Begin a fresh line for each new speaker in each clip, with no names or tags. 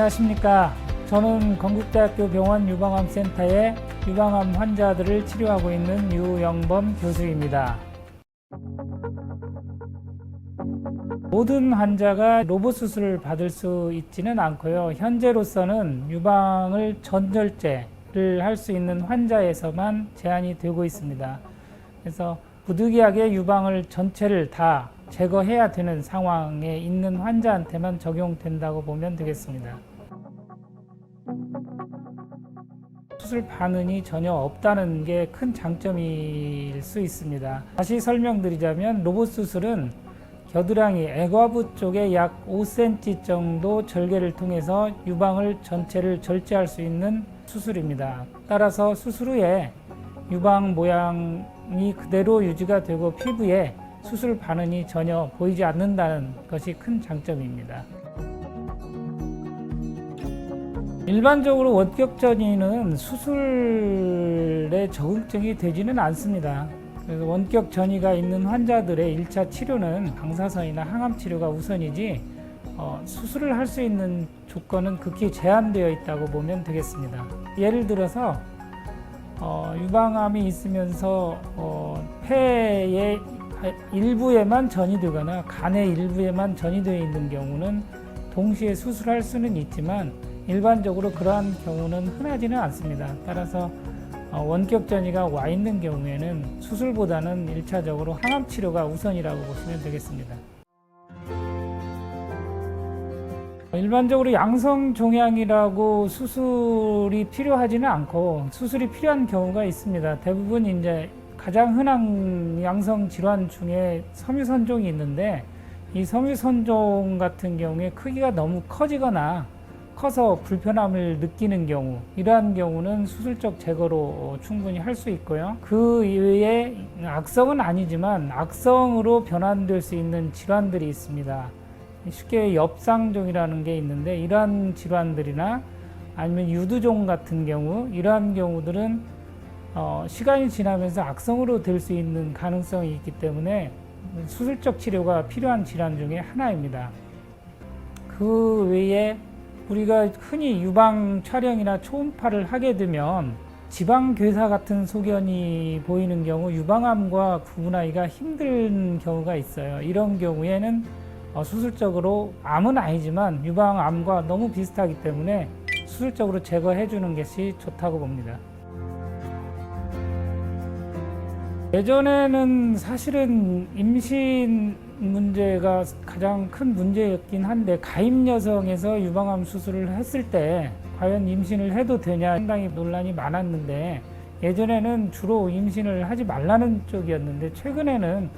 안녕하십니까. 저는 건국대학교 병원 유방암센터의 유방암 환자들을 치료하고 있는 유영범 교수입니다. 모든 환자가 로봇 수술을 받을 수 있지는 않고요. 현재로서는 유방을 전절제를 할 수 있는 환자에서만 제한이 되고 있습니다. 그래서 부득이하게 유방을 전체를 다 제거해야 되는 상황에 있는 환자한테만 적용된다고 보면 되겠습니다. 수술 반응이 전혀 없다는 게 큰 장점일 수 있습니다. 다시 설명드리자면 로봇 수술은 겨드랑이 애과부 쪽에 약 5cm 정도 절개를 통해서 유방을 전체를 절제할 수 있는 수술입니다. 따라서 수술 후에 유방 모양이 그대로 유지가 되고 피부에 수술 반응이 전혀 보이지 않는다는 것이 큰 장점입니다. 일반적으로 원격 전이는 수술에 적응증이 되지는 않습니다. 그래서 원격 전이가 있는 환자들의 1차 치료는 방사선이나 항암 치료가 우선이지 어, 수술을 할 수 있는 조건은 극히 제한되어 있다고 보면 되겠습니다. 예를 들어서 어, 유방암이 있으면서 어, 폐의 일부에만 전이 되거나 간의 일부에만 전이 되어 있는 경우는 동시에 수술할 수는 있지만 일반적으로 그러한 경우는 흔하지는 않습니다. 따라서 어, 원격 전이가 와 있는 경우에는 수술보다는 1차적으로 항암 치료가 우선이라고 보시면 되겠습니다. 일반적으로 양성 종양이라고 수술이 필요하지는 않고 수술이 필요한 경우가 있습니다. 대부분 이제 가장 흔한 양성 질환 중에 섬유선종이 있는데 이 섬유선종 같은 경우에 크기가 너무 커지거나 커서 불편함을 느끼는 경우 이러한 경우는 수술적 제거로 충분히 할 수 있고요. 그 이외에 악성은 아니지만 악성으로 변환될 수 있는 질환들이 있습니다. 쉽게 엽상종이라는 게 있는데 이러한 질환들이나 아니면 유두종 같은 경우 이러한 경우들은 어, 시간이 지나면서 악성으로 될 수 있는 가능성이 있기 때문에 수술적 치료가 필요한 질환 중에 하나입니다. 그 외에 우리가 흔히 유방 촬영이나 초음파를 하게 되면 지방 괴사 같은 소견이 보이는 경우 유방암과 구분하기가 힘든 경우가 있어요. 이런 경우에는 어, 수술적으로 암은 아니지만 유방암과 너무 비슷하기 때문에 수술적으로 제거해 주는 것이 좋다고 봅니다. 예전에는 사실은 임신 문제가 가장 큰 문제였긴 한데 가임 여성에서 유방암 수술을 했을 때 과연 임신을 해도 되냐 상당히 논란이 많았는데 예전에는 주로 임신을 하지 말라는 쪽이었는데 최근에는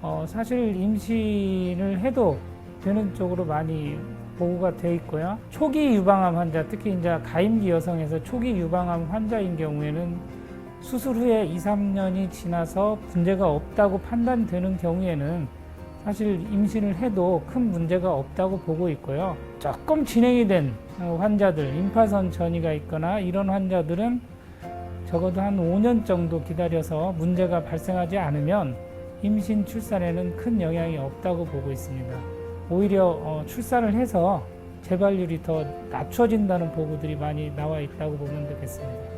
어 사실 임신을 해도 되는 쪽으로 많이 보고가 돼 있고요. 초기 유방암 환자, 특히 이제 가임기 여성에서 초기 유방암 환자인 경우에는 수술 후에 2, 3년이 지나서 문제가 없다고 판단되는 경우에는 사실 임신을 해도 큰 문제가 없다고 보고 있고요. 조금 진행이 된 환자들, 임파선 전이가 있거나 이런 환자들은 적어도 한 5년 정도 기다려서 문제가 발생하지 않으면 임신 출산에는 큰 영향이 없다고 보고 있습니다. 오히려 어, 출산을 해서 재발률이 더 낮춰진다는 보고들이 많이 나와 있다고 보면 되겠습니다.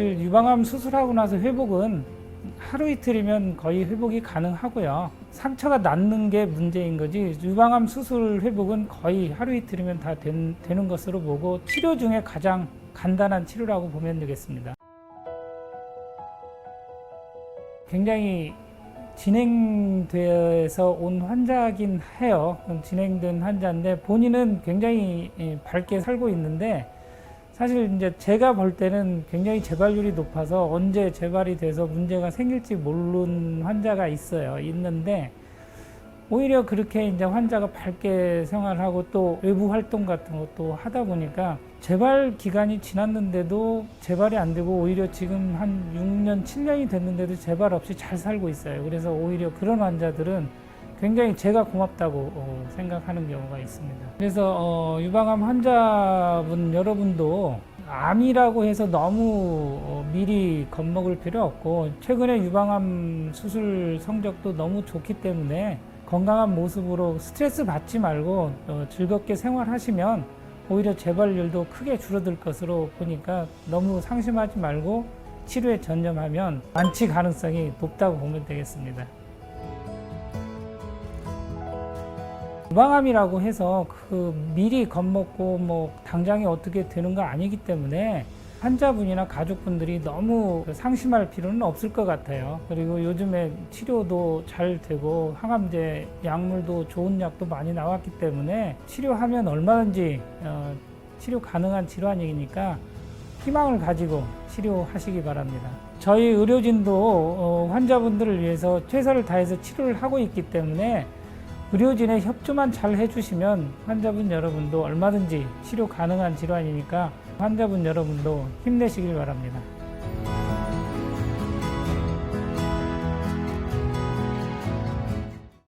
사실 유방암 수술하고 나서 회복은 하루 이틀이면 거의 회복이 가능하고요. 상처가 낫는 게 문제인 거지 유방암 수술 회복은 거의 하루 이틀이면 다 된, 되는 것으로 보고 치료 중에 가장 간단한 치료라고 보면 되겠습니다. 굉장히 진행돼서 온 환자긴 해요. 진행된 환자인데 본인은 굉장히 예, 밝게 살고 있는데 사실 이제 제가 볼 때는 굉장히 재발률이 높아서 언제 재발이 돼서 문제가 생길지 모르는 환자가 있어요. 있는데 오히려 그렇게 이제 환자가 밝게 생활하고 또 외부 활동 같은 것도 하다 보니까 재발 기간이 지났는데도 재발이 안 되고 오히려 지금 한 6년, 7년이 됐는데도 재발 없이 잘 살고 있어요. 그래서 오히려 그런 환자들은 굉장히 제가 고맙다고 어, 생각하는 경우가 있습니다. 그래서 어, 유방암 환자분 여러분도 암이라고 해서 너무 어, 미리 겁먹을 필요 없고 최근에 유방암 수술 성적도 너무 좋기 때문에 건강한 모습으로 스트레스 받지 말고 어, 즐겁게 생활하시면 오히려 재발률도 크게 줄어들 것으로 보니까 너무 상심하지 말고 치료에 전념하면 완치 가능성이 높다고 보면 되겠습니다. 유방암이라고 해서 그 미리 겁먹고 뭐 당장에 어떻게 되는 거 아니기 때문에 환자분이나 가족분들이 너무 상심할 필요는 없을 것 같아요. 그리고 요즘에 치료도 잘 되고 항암제 약물도 좋은 약도 많이 나왔기 때문에 치료하면 얼마든지 어, 치료 가능한 질환이니까 희망을 가지고 치료하시기 바랍니다. 저희 의료진도 어, 환자분들을 위해서 최선을 다해서 치료를 하고 있기 때문에 의료진의 협조만 잘 해주시면 환자분 여러분도 얼마든지 치료 가능한 질환이니까 환자분 여러분도 힘내시길 바랍니다.